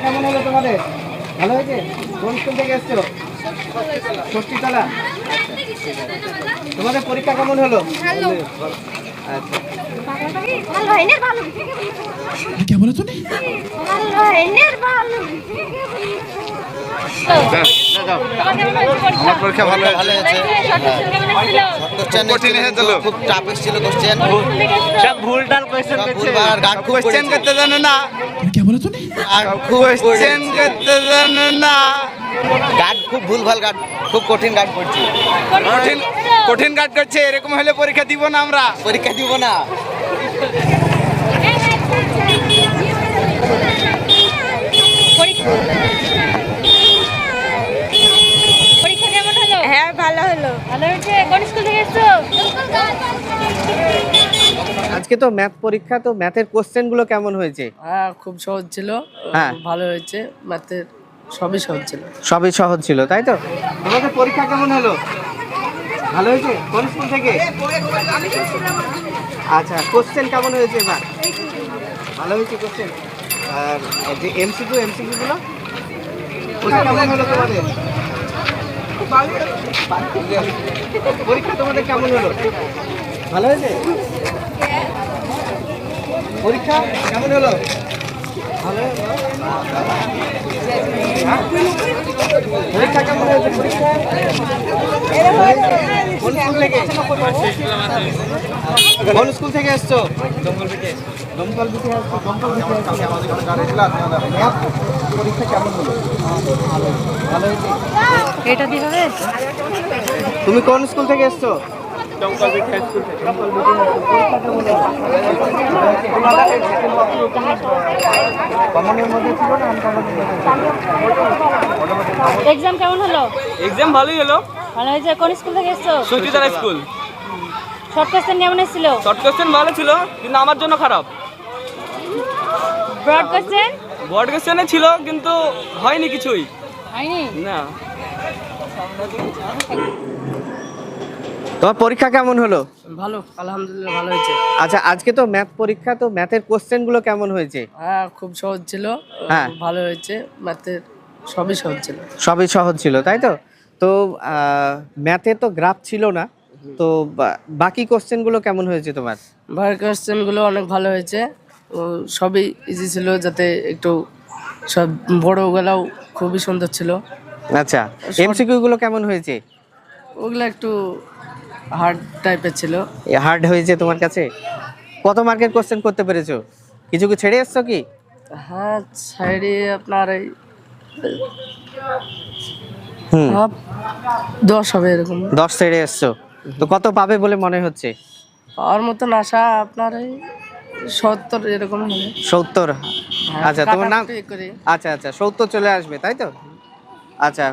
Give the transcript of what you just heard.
কেমন হলো তোমাদের ভালো হয়েছে কোন স্কুল থেকে এসছো ষষ্ঠীতলা তোমাদের পরীক্ষা কেমন হলো ভালো আচ্ছা ভালো হয়নি ভালো क्या बोला तूने ভালো হয়নি ভালো আমার পরীক্ষা ভালো হয়েছে। হ্যাঁ। হ্যাঁ। খুব টাফ এসেছিল কোশ্চেন সব ভুল। কোশ্চেন আর খুব কোশ্চেন করতে জানো না। করতে না। খুব খুব কঠিন কঠিন কঠিন করছে। এরকম হলে পরীক্ষা দিব না আমরা। পরীক্ষা দিব না। হ্যাঁ ভালো হলো। ভালো হয়েছে? কোন স্কুল থেকে এসছো? আজকে তো ম্যাথ পরীক্ষা তো ম্যাথের কোশ্চেনগুলো কেমন হয়েছে? হ্যাঁ খুব সহজ ছিল। হ্যাঁ। ভালো হয়েছে। ম্যাথের সবই সহজ ছিল। সবই সহজ ছিল তাই তো? তোমাদের পরীক্ষা কেমন হলো? ভালো হয়েছে? কোন স্কুল থেকে? আচ্ছা কোশ্চেন কেমন হয়েছে এবার? ভালো হয়েছে কোশ্চেন আর যে এমসিকিউ এমসিকিউ গুলো? কেমন হলো তোমাদের? পরীক্ষা তোমাদের কেমন হলো? ভালো হয়েছে? পরীক্ষা কেমন হলো? পরীক্ষা কেমন হয়েছে পরীক্ষা কোন স্কুল থেকে এসছো দমকল থেকে দমকল থেকে আসছো দমকল থেকে পরীক্ষা কেমন হলো? ভালো ভালো হয়েছে এটা দিয়ে হবে? তুমি কোন স্কুল থেকে এসছো? এক্সাম কেমন হলো? এক্সাম ভালোই হলো। ভালো হয়েছে কোন স্কুল থেকে এসছো? সচিতারা স্কুল শর্ট কোশ্চেন কেমন এসেছিল? শর্ট কোশ্চেন ভালো ছিল কিন্তু আমার জন্য খারাপ। ব্রড কোশ্চেন বোর্ড কোশ্চেনে ছিল কিন্তু হয়নি কিছুই। হয়নি? না। তোমার পরীক্ষা কেমন হলো? ভালো আলহামদুলিল্লাহ ভালো হয়েছে। আচ্ছা আজকে তো ম্যাথ পরীক্ষা তো ম্যাথের কোশ্চেনগুলো কেমন হয়েছে? হ্যাঁ খুব সহজ ছিল। হ্যাঁ। ভালো হয়েছে। ম্যাথের সবই সহজ ছিল। সবই সহজ ছিল তাই তো? তো ম্যাথে তো গ্রাফ ছিল না। তো বাকি কোশ্চেনগুলো কেমন হয়েছে তোমার? ভাইয়ের কোশ্চেনগুলো অনেক ভালো হয়েছে। ও সবই ইজি ছিল যাতে একটু সব বড় বড়গুলোও খুবই সুন্দর ছিল। আচ্ছা এমসিকিউ গুলো কেমন হয়েছে? ওগুলো একটু হার্ড টাইপের ছিল। হার্ড হয়েছে তোমার কাছে? কত মার্কের কোশ্চেন করতে পেরেছ? কিছু কি ছেড়ে এসছো কি? হ্যাঁ সাইডে আপনার এই দশ হবে এরকম। দশ ছেড়ে এসছো। তো কত পাবে বলে মনে হচ্ছে? পাওয়ার মতন আশা আপনার এই সত্তর এরকম হবে। সত্তর। আচ্ছা তোমার নাম? আচ্ছা আচ্ছা সত্তর চলে আসবে তাই তো? আচ্ছা।